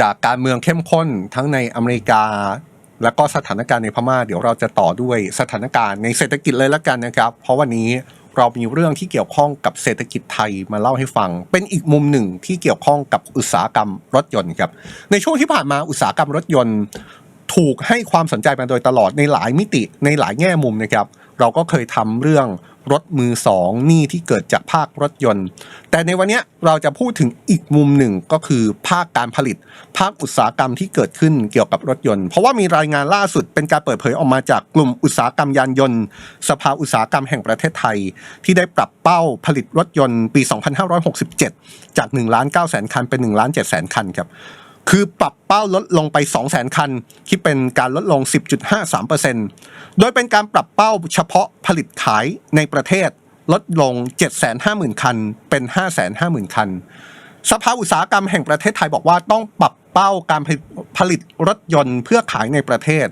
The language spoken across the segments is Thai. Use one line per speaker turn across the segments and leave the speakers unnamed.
จากการเมืองเข้มข้นทั้งในอเมริกา แล้วก็สถานการณ์ในพม่า เดี๋ยวเราจะต่อด้วยสถานการณ์ในเศรษฐกิจเลยละกันนะครับ เพราะวันนี้เรามีเรื่องที่เกี่ยวข้องกับเศรษฐกิจไทยมาเล่าให้ฟัง เป็นอีกมุมหนึ่งที่เกี่ยวข้องกับอุตสาหกรรมรถยนต์ครับในช่วงที่ผ่านมาอุตสาหกรรมรถยนต์ ถูกให้ความสนใจมาโดยตลอดในหลายมิติในหลายแง่มุมนะครับ เราก็เคยทำเรื่อง รถมือสองหนี้ที่เกิดจากภาครถยนต์ แต่ในวันนี้เราจะพูดถึงอีกมุมหนึ่งก็คือภาคการผลิต ภาคอุตสาหกรรมที่เกิดขึ้นเกี่ยวกับรถยนต์ เพราะว่ามีรายงานล่าสุดเป็นการเปิดเผยออกมาจากกลุ่มอุตสาหกรรมยานยนต์ สภาอุตสาหกรรมแห่งประเทศไทย ที่ได้ปรับเป้าผลิตรถยนต์ปี 2567 จาก1ล้าน9แสนคันเป็น1ล้าน7แสนคันครับ คือปรับเป้าลดลงไป 200,000 คัน คิดเป็นการลดลง 10.53%โดยเป็นการปรับเป้าเฉพาะผลิตขายในประเทศลดลง 750,000 คัน เป็น 550,000 คัน สภาอุตสาหกรรมแห่งประเทศไทยบอกว่าต้องปรับเป้าการผลิตรถยนต์เพื่อขายในประเทศ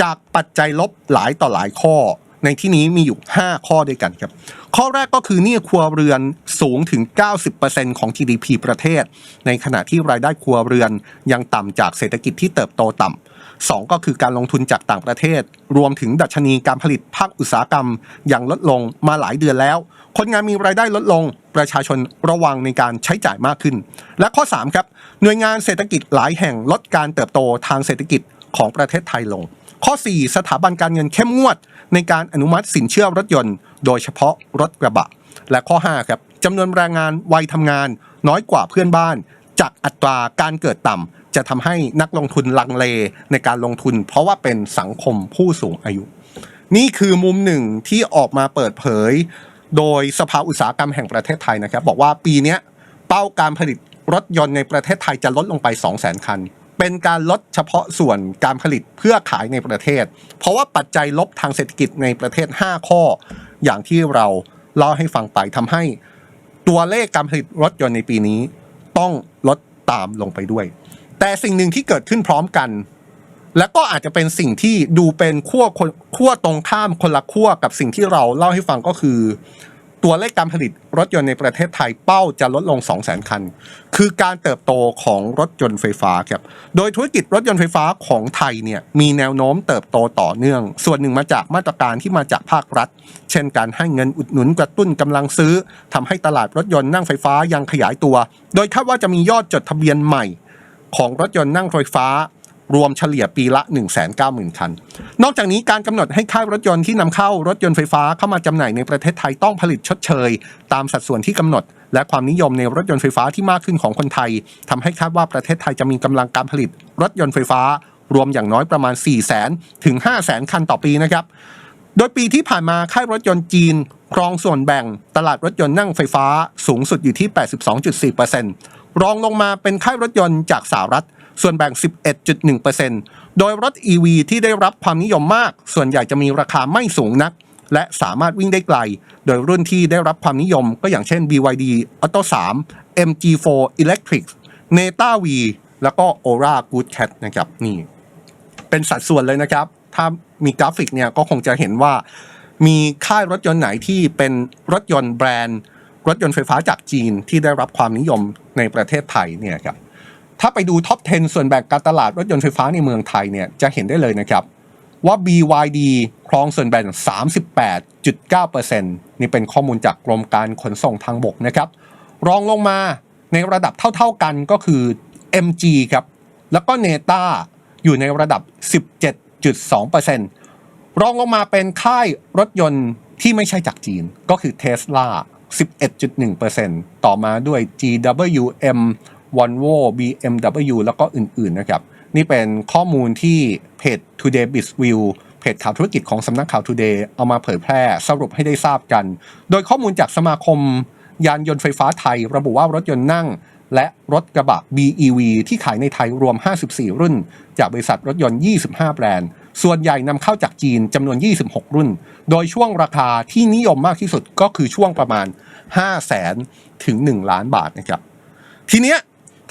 จากปัจจัยลบหลายต่อหลายข้อ ในที่นี้มีอยู่ 5 ข้อด้วยกันครับ ข้อแรกก็คือหนี้ครัวเรือนสูงถึง 90%ของ GDP ประเทศ ในขณะที่รายได้ครัวเรือนยังต่ำจากเศรษฐกิจที่เติบโตต่ำสองก็คือการลงทุนจากต่างประเทศ รวมถึงดัชนีการผลิตภาคอุตสาหกรรมยังลดลงมาหลายเดือนแล้ว คนงานมีรายได้ลดลง ประชาชนระวังในการใช้จ่ายมากขึ้น และข้อ 3 ครับ หน่วยงานเศรษฐกิจหลายแห่งลดการเติบโตทางเศรษฐกิจของประเทศไทยลง ข้อ 4 สถาบันการเงินเข้มงวด ในการอนุมัติสินเชื่อรถยนต์ โดยเฉพาะรถกระบะ และข้อ5ครับจำนวนแรงงานวัยทำงาน น้อยกว่าเพื่อนบ้าน จากอัตราการเกิดต่ำจะทำให้นักลงทุนลังเลในการลงทุน เพราะว่าเป็นสังคมผู้สูงอายุ นี่คือมุมหนึ่งที่ออกมาเปิดเผย โดยสภาอุตสาหกรรมแห่งประเทศไทยนะครับ บอกว่าปีนี้เป้าการผลิตรถยนต์ในประเทศไทยจะลดลงไป 2 0 0 0 0 0 คัน เป็นการลดเฉพาะส่วนการผลิตเพื่อขายในประเทศ เพราะว่าปัจจัยลบทางเศรษฐกิจในประเทศ 5 ข้อ อย่างที่เราเล่าให้ฟังไปทำให้ตัวเลขการผลิตรถยนต์ในปีนี้ ต้องลดตามลงไปด้วย แต่สิ่งหนึ่งที่เกิดขึ้นพร้อมกัน และก็อาจจะเป็นสิ่งที่ดูเป็นขั้วคนขั้วตรงข้ามคนละขั้วกับสิ่งที่เราเล่าให้ฟังก็คือ ตัวเลขการผลิตรถยนต์ในประเทศไทยเป้าจะลดลง 2 0 0 0 0 0 คัน คือการเติบโตของรถยนต์ไฟฟ้าครับ โดยธุรกิจรถยนต์ไฟฟ้าของไทยเนี่ยมีแนวโน้มเติบโตต่อเนื่อง ส่วนหนึ่งมาจากมาตรการที่มาจากภาครัฐ เช่นการให้เงินอุดหนุนกระตุ้นกำลังซื้อทำให้ตลาดรถยนต์นั่งไฟฟ้ายังขยายตัว โดยคาดว่าจะมียอดจดทะเบียนใหม่ ของรถยนต์นั่งไฟฟ้า รวมเฉลี่ยปีละ 190,000 คัน นอกจากนี้การกำหนดให้ค่ายรถยนต์ที่นำเข้ารถยนต์ไฟฟ้าเข้ามาจำหน่ายในประเทศไทยต้องผลิตชดเชย ตามสัดส่วนที่กำหนด และความนิยมในรถยนต์ไฟฟ้าที่มากขึ้นของคนไทยทำให้คาดว่าประเทศไทยจะมีกำลังการผลิตรถยนต์ไฟฟ้ารวมอย่างน้อยประมาณ 4 0 0 0 0 0 ถึง 5 0 0 0 0 0คันต่อปีนะครับ โดยปีที่ผ่านมาค่ายรถยนต์จีนครองส่วนแบ่งตลาดรถยนต์นั่งไฟฟ้าสูงสุดอยู่ที่ 82.4%รองลงมาเป็นค่ายรถยนต์จากสหรัฐ ส่วนแบ่ง 11.1%โดยรถ EV ที่ได้รับความนิยมมาก ส่วนใหญ่จะมีราคาไม่สูงนัก และสามารถวิ่งได้ไกล โดยรุ่นที่ได้รับความนิยมก็อย่างเช่น BYD Auto 3 MG4 Electric Neta V แล้วก็ Aura Good Cat นะครับนี่เป็นสัดส่วนเลยนะครับ ถ้ามีกราฟิกเนี่ยก็คงจะเห็นว่า มีค่ายรถยนต์ไหนที่เป็นรถยนต์แบรนด์ รถยนต์ไฟฟ้าจากจีนที่ได้รับความนิยมในประเทศไทยเนี่ยครับ ถ้าไปดูท็อป 10 ส่วนแบ่งการตลาดรถยนต์ไฟฟ้าในเมืองไทยเนี่ยจะเห็นได้เลยนะครับ ว่า BYD ครองส่วนแบ่ง 38.9%นี่เป็นข้อมูลจากกรมการขนส่งทางบกนะครับ รองลงมาในระดับเท่าๆกันก็คือ MG ครับ แล้วก็ Neta อยู่ในระดับ 17.2%รองลงมาเป็นค่ายรถยนต์ที่ไม่ใช่จากจีนก็คือ Tesla 11.1%ต่อมาด้วย GWM Volvo BMW แล้วก็อื่นๆนะครับ นี่เป็นข้อมูลที่เพจ Today Biz View เพจข่าวธุรกิจของสำนักข่าว Today เอามาเผยแพร่สรุปให้ได้ทราบกัน โดยข้อมูลจากสมาคมยานยนต์ไฟฟ้าไทย ระบุว่ารถยนต์นั่ง และรถกระบะ BEV ที่ขายในไทยรวม 54 รุ่น จากบริษัทรถยนต์ 25 แบรนด์ ส่วนใหญ่นำเข้าจากจีนจำนวน 26 รุ่น โดยช่วงราคาที่นิยมมากที่สุดก็คือช่วงประมาณ 5 0 0 0 0 0ถึง 1 ล้านบาทนะครับ ทีเนี้ย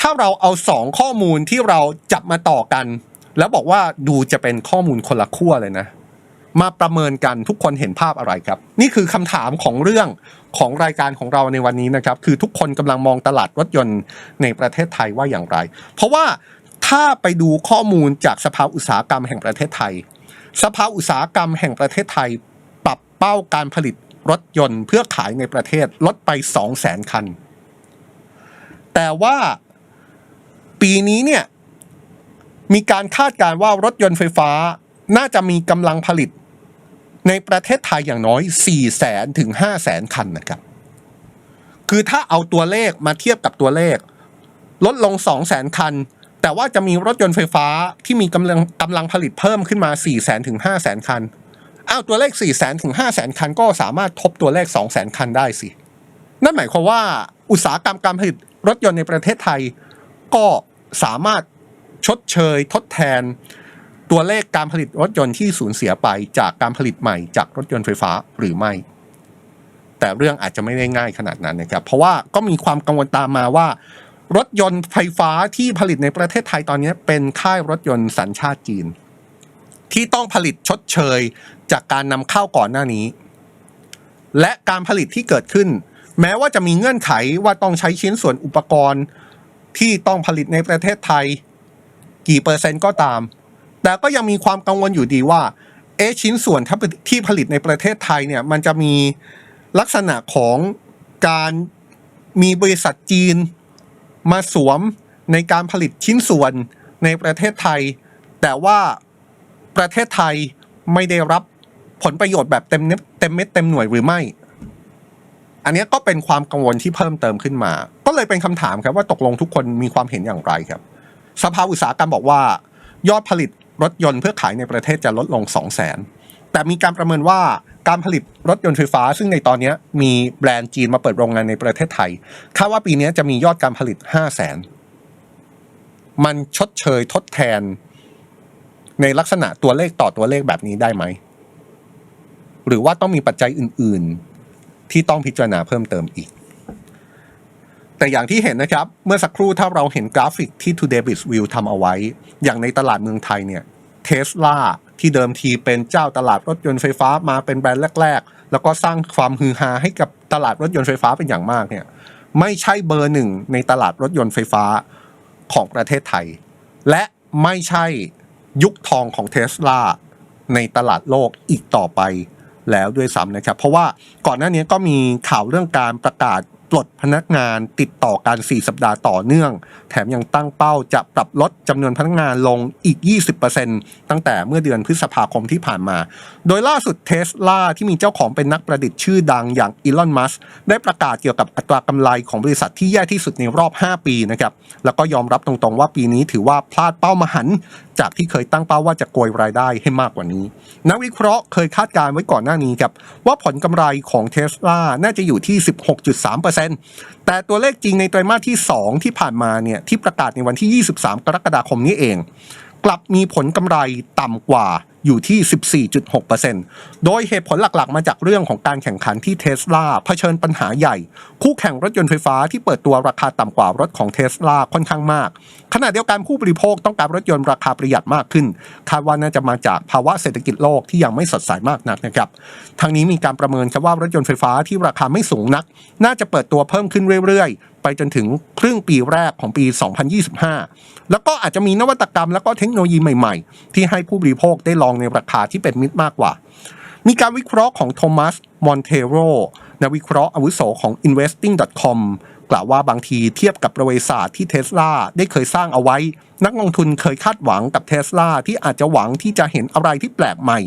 ถ้าเราเอาสองข้อมูลที่เราจับมาต่อกัน แล้วบอกว่าดูจะเป็นข้อมูลคนละขั้วเลยนะ มาประเมินกันทุกคนเห็นภาพอะไรครับ นี่คือคำถามของเรื่องของรายการของเราในวันนี้นะครับ คือทุกคนกำลังมองตลาดรถยนต์ในประเทศไทยว่าอย่างไร เพราะว่าถ้าไปดูข้อมูลจากสภาอุตสาหกรรมแห่งประเทศไทย สภาอุตสาหกรรมแห่งประเทศไทย ปรับเป้าการผลิตรถยนต์เพื่อขายในประเทศลดไป 2 0 0 0 0 0 คัน แต่ว่า ปีนี้เนี่ยมีการคาดการณ์ว่ารถยนต์ไฟฟ้าน่าจะมีกำลังผลิต ในประเทศไทยอย่างน้อย 4 0 0แสนถึง 5 0 0แสนคันนะครับ คือถ้าเอาตัวเลขมาเทียบกับตัวเลข ลดลง 2 0 0แสนคัน แต่ว่าจะมีรถยนต์ไฟฟ้าที่มีกำลังกำลังผลิตเพิ่มขึ้นมา 4 0 0แสนถึง 5 0 0แสนคัน อ้าวตัวเลข 4 0 0แสนถึง 5 0 0แสนคัน ก็สามารถทบตัวเลข 2 0 0แสนคันได้สิ นั่นหมายความว่าอุตสาหกรรมการผลิตรถยนต์ในประเทศไทย ก็สามารถชดเชยทดแทน ตัวเลขการผลิตรถยนต์ที่สูญเสียไปจากการผลิตใหม่จากรถยนต์ไฟฟ้าหรือไม่ แต่เรื่องอาจจะไม่ได้ง่ายขนาดนั้นนะครับ เพราะว่าก็มีความกังวลตามมาว่า รถยนต์ไฟฟ้าที่ผลิตในประเทศไทยตอนนี้เป็นค่ายรถยนต์สัญชาติจีน ที่ต้องผลิตชดเชยจากการนำเข้าก่อนหน้านี้ และการผลิตที่เกิดขึ้น แม้ว่าจะมีเงื่อนไขว่าต้องใช้ชิ้นส่วนอุปกรณ์ ที่ต้องผลิตในประเทศไทย กี่เปอร์เซ็นต์ก็ตาม แต่ก็ยังมีความกังวลอยู่ดีว่าเอชิ้นส่วนที่ผลิตในประเทศไทยเนี่ยมันจะมีลักษณะของการมีบริษัทจีนมาสวมในการผลิตชิ้นส่วนในประเทศไทย แต่ว่าประเทศไทยไม่ได้รับผลประโยชน์แบบเต็มเม็ดเต็มเม็ดเต็มหน่วยหรือไม่ อันนี้ก็เป็นความกังวลที่เพิ่มเติมขึ้นมา ก็เลยเป็นคำถามครับว่าตกลงทุกคนมีความเห็นอย่างไรครับ สภาอุตสาหกรรมบอกว่า ยอดผลิตรถยนต์เพื่อขายในประเทศจะลดลง 2 0 0 0 0 0 แต่มีการประเมินว่าการผลิตรถยนต์ไฟฟ้า ซึ่งในตอนนี้มีแบรนด์จีนมาเปิดโรงงานในประเทศไทยคาดว่าปีนี้จะมียอดการผลิต 5 0 0 0 0 0มันชดเชยทดแทน ในลักษณะตัวเลขต่อตัวเลขแบบนี้ได้ไหม หรือว่าต้องมีปัจจัยอื่น ๆ ที่ต้องพิจารณาเพิ่มเติมอีก แต่อย่างที่เห็นนะครับ เมื่อสักครู่ถ้าเราเห็นกราฟิกที่ Today b i z View ทำเอาไว้ อย่างในตลาดเมืองไทยเนี่ยเทสลาที่เดิมทีเป็นเจ้าตลาดรถยนต์ไฟฟ้ามาเป็นแบรนด์แรก ๆ แล้วก็สร้างความฮือฮาให้กับตลาดรถยนต์ไฟฟ้าเป็นอย่างมากเนี่ยไม่ใช่เบอร์หนึ่งในตลาดรถยนต์ไฟฟ้าของประเทศไทย และไม่ใช่ยุคทองของเทสลาในตลาดโลกอีกต่อไปแล้วด้วยซ้ำนะครับ เพราะว่าก่อนหน้านี้ก็มีข่าวเรื่องการประกาศปลดพนักงานติดต่อกัน 4 สัปดาห์ต่อเนื่อง แถมยังตั้งเป้าจะปรับลดจำนวนพนักงานลงอีก 20%ตั้งแต่เมื่อเดือนพฤษภาคมที่ผ่านมา โดยล่าสุดเทสลาที่มีเจ้าของเป็นนักประดิษฐ์ชื่อดังอย่างอีลอน มัสได้ประกาศเกี่ยวกับอัตรากำไรของบริษัทที่แย่ที่สุดในรอบ 5 ปีนะครับ แล้วก็ยอมรับตรงๆว่าปีนี้ถือว่าพลาดเป้ามหัน จากที่เคยตั้งเป้าว่าจะโกยรายได้ให้มากกว่านี้ นักวิเคราะห์เคยคาดการณ์ไว้ก่อนหน้านี้ครับว่าผลกำไรของเทสลาน่าจะอยู่ที่ 16.3%แต่ตัวเลขจริงในไตรมาสที่ 2 ที่ผ่านมาเนี่ยที่ประกาศในวันที่ 23 กรกฎาคมนี้เอง กลับมีผลกำไรต่ำกว่า อยู่ที่ 14.6%โดยเหตุผลหลักๆ มาจากเรื่องของการแข่งขันที่เทสลาเผชิญปัญหาใหญ่ คู่แข่งรถยนต์ไฟฟ้าที่เปิดตัวราคาต่ำกว่ารถของเทสลาค่อนข้างมาก ขณะเดียวกันผู้บริโภคต้องการรถยนต์ราคาประหยัดมากขึ้น คาดว่าน่าจะมาจากภาวะเศรษฐกิจโลกที่ยังไม่สดใสมากนักนะครับทางนี้มีการประเมินครับว่ารถยนต์ไฟฟ้าที่ราคาไม่สูงนัก น่าจะเปิดตัวเพิ่มขึ้นเรื่อยๆ ไปจนถึงครึ่งปีแรกของปี 2025 แล้วก็อาจจะมีนวัตกรรมแล้วก็เทคโนโลยีใหม่ๆ ที่ให้ผู้บริโภคได้ลองในราคาที่เป็นมิตรมากกว่า มีการวิเคราะห์ของโทมัสมอนเทโรนักวิเคราะห์อาวุโสของ investing.com กล่าวว่าบางทีเทียบกับประวัติศาสตร์ที่เทสลาได้เคยสร้างเอาไว้ นักลงทุนเคยคาดหวังกับเทสลาที่อาจจะหวังที่จะเห็นอะไรที่แปลกใหม่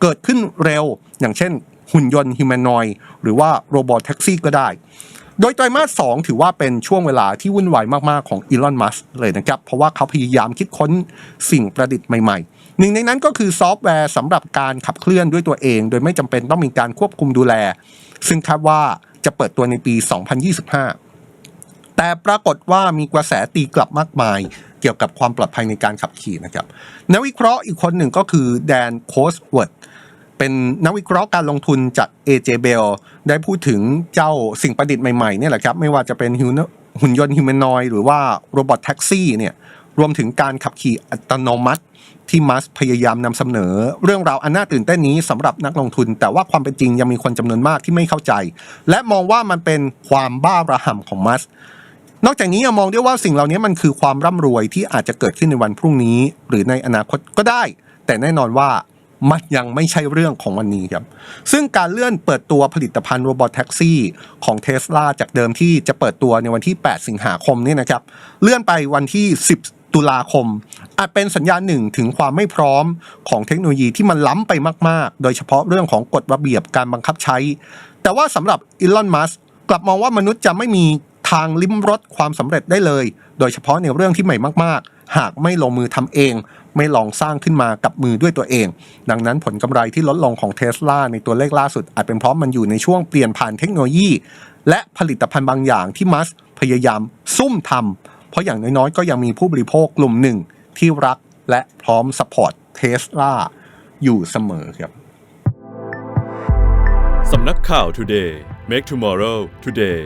เกิดขึ้นเร็ว อย่างเช่น หุ่นยนต์ฮิวแมนอยหรือว่าโรบอทแท็กซี่ก็ได้ โดยไตรมาส 2 ถือว่าเป็นช่วงเวลาที่วุ่นวายมาก ๆ ของอีลอน มัสเลยนะครับ เพราะว่าเขาพยายามคิดค้นสิ่งประดิษฐ์ใหม่ ๆ หนึ่งในนั้นก็คือซอฟต์แวร์สำหรับการขับเคลื่อนด้วยตัวเอง โดยไม่จำเป็นต้องมีการควบคุมดูแล ซึ่งคาดว่าจะเปิดตัวในปี 2025 แต่ปรากฏว่ามีกระแสตีกลับมากมายเกี่ยวกับความปลอดภัยในการขับขี่นะครับนักวิเคราะห์อีกคนหนึ่งก็คือแดนโคสเวิร์ด เป็นนักวิเคราะห์การลงทุนจาก AJ Bell ได้พูดถึงเจ้าสิ่งประดิษฐ์ใหม่ๆเนี่ยแหละครับไม่ว่าจะเป็นหุ่นยนต์ฮิวแมนอยหรือว่าโรบอทแท็กซี่เนี่ยรวมถึงการขับขี่อัตโนมัติที่มัสพยายามนำเสนอ เรื่องราวอันน่าตื่นเต้นนี้สำหรับนักลงทุน แต่ว่าความเป็นจริงยังมีคนจำนวนมากที่ไม่เข้าใจ และมองว่ามันเป็นความบ้าระห่ำของมัสนอกจากนี้ยังมองได้ว่าสิ่งเหล่านี้มันคือความร่ำรวยที่อาจจะเกิดขึ้นในวันพรุ่งนี้ หรือในอนาคตก็ได้ แต่แน่นอนว่า มันยังไม่ใช่เรื่องของวันนี้ครับ ซึ่งการเลื่อนเปิดตัวผลิตภัณฑ์โรบอทแท็กซี่ของเท s l a จากเดิมที่จะเปิดตัวในวันที่ 8 สิงหาคมนี่นะครับ เลื่อนไปวันที่ 10 ตุลาคม อาจเป็นสัญญาณหนึ่งถึงความไม่พร้อมของเทคโนโลยีที่มันล้ำไปมาก ๆ โดยเฉพาะเรื่องของกฎระเบียบการบังคับใช้ แต่ว่าสำหรับอีลอนมัสกลับมองว่ามนุษย์จะไม่มีทางลิ้มรสความสำเร็จได้เลย โดยเฉพาะในเรื่องที่ใหม่มาก ๆ หากไม่ลงมือทำเอง ไม่ลองสร้างขึ้นมากับมือด้วยตัวเอง ดังนั้นผลกำไรที่ลดลงของเท s l a ในตัวเลขล่าสุดอาจเป็นเพราะมันอยู่ในช่วงเปลี่ยนผ่านเทคโนโลยี และผลิตภัณฑ์บางอย่างที่มัสพยายามซุ่มทำเพราะอย่างน้อยๆ ก็ยังมีผู้บริโภคกลุ่มหนึ่งที่รักและพร้อมสปอร์ตเทสลาอยู่เสมอครับ
สำนักข่าว Today Make Tomorrow Today